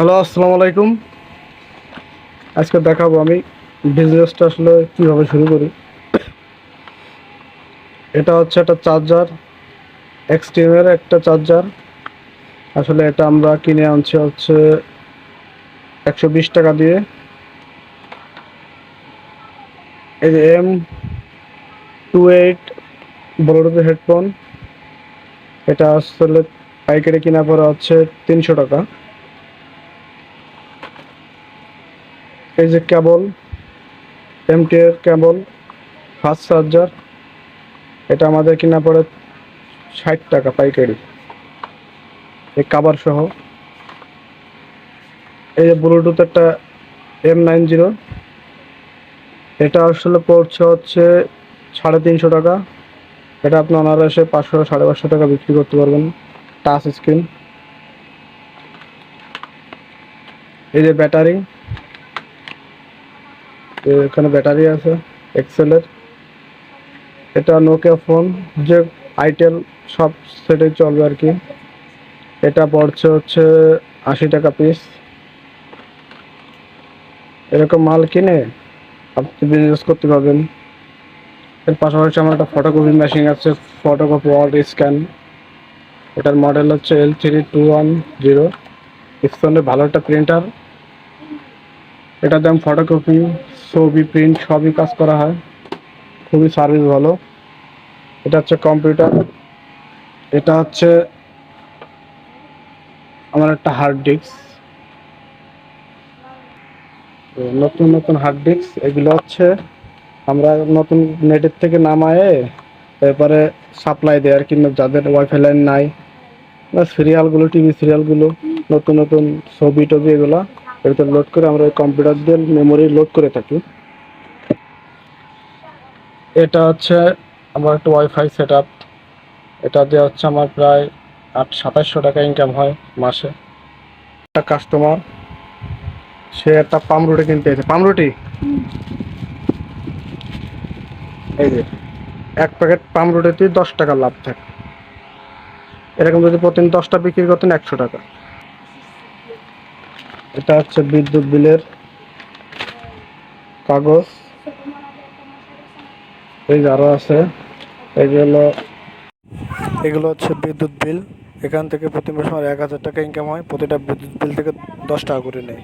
Hello, আসসালামু আলাইকুম। আজকে দেখাবো আমি বিজনেসটা আসলে কীভাবে শুরু করি। এটা হচ্ছে একটা চার্জার এক্সট্রিমের একটা চার্জার আসলে এটা আমরা কিনে আনছি হচ্ছে একশো বিশ টাকা দিয়ে। এই যে M two eight bluetooth headphone এটা আসলে পাইকারি কিনা পড়ে হচ্ছে তিনশো টাকা। এই যে কেবল এমটি এর কেবল, ফাস্ট চার্জার, এটা আমাদের কিনা পড়ে ষাট টাকা পাইকারি। এই কাবার সহ। এই যে ব্লুটুথ একটা এম নাইন জিরো এটা আসলে পড়ছে হচ্ছে সাড়ে তিনশো টাকা। এটা আপনি অনারসে পাঁচশো, সাড়ে পাঁচশো টাকা বিক্রি করতে পারবেন টাচ স্ক্রিন এই যে ব্যাটারি এখানে ব্যাটারি আছে এক্সেলের এটা নোকিয়া ফোন যে আইটেল সব সেটে চলবে আর কি। এটা পড়ছে হচ্ছে আশি টাকা পিস এরকম মাল কিনে আপনি বিজনেস করতে পারবেন। এর পাশাপাশি আমার একটা ফটোকপি মেশিন আছে ফটোকপি ওয়ার্ড স্ক্যান এটার মডেল হচ্ছে L three two one zero ইপসনের ভালো একটা প্রিন্টার এটার দাম ফটোকপি ছবি প্রিন্ট সবই কাজ করা হয়। খুবই সার্ভিস ভালো। এটা হচ্ছে কম্পিউটার এটা হচ্ছে আমার একটা হার্ড ডিস্ক নতুন নতুন হার্ড ডিস্ক এগুলো হচ্ছে আমরা নতুন নেটের থেকে নামায়ে এরপরে সাপ্লাই দেয় আর কি, যাদের ওয়াইফাই লাইন নাই। সিরিয়ালগুলো টিভি সিরিয়ালগুলো নতুন নতুন ছবি টবি এগুলো এর লোড করে আমরা ওই কম্পিউটার দিয়ে মেমোরি লোড করে থাকি। এটা হচ্ছে আমার একটা ওয়াইফাই সেট আপ এটা দিয়ে হচ্ছে আমার প্রায় আট সাতাশশো টাকা ইনকাম হয় মাসে। একটা কাস্টমার সে একটা পামরুটি কিনতে এসে পামরুটি এই যে এক প্যাকেট পামরুটিতে দশ টাকা লাভ থাকে। এরকম যদি প্রতিদিন দশটা বিক্রি করতেন একশো টাকা। এটা হচ্ছে বিদ্যুৎ বিলের কাগজ। এই যারা আছে। এগুলো এগুলো হচ্ছে বিদ্যুৎ বিল। এখান থেকে প্রতি মাসে আমার এক হাজার টাকা ইনকাম হয়। প্রতিটা বিদ্যুৎ বিল থেকে দশ টাকা করে নেয়।